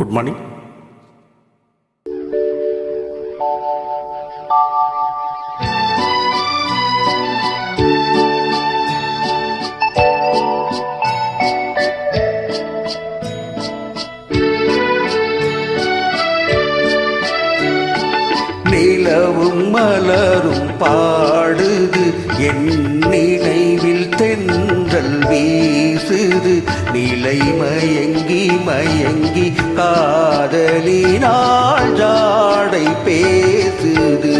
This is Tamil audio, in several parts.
குட் மார்னிங் நிலவும் மலரும் பாடுது. என் நினைவில் தென்றல் வீசுது. நிலைமயங்க மயங்கி காதலினால் ஜாடை பேசுது.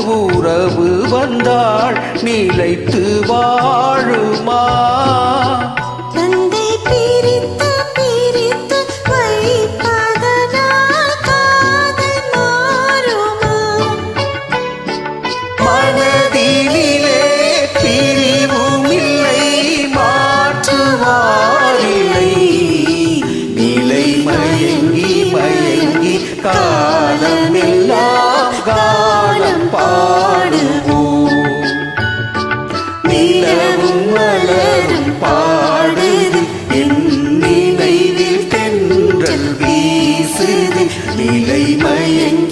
உறவு வந்தாள் நிலைத்து வாழுமா? மன đi ngày mai anh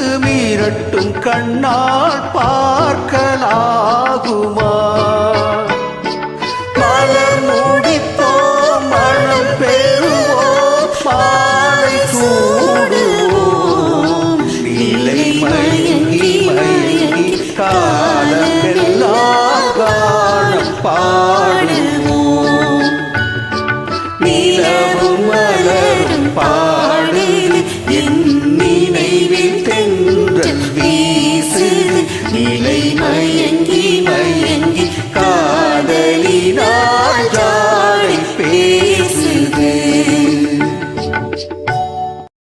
திரட்டும் கண்ணால் பார்க்கலாம்.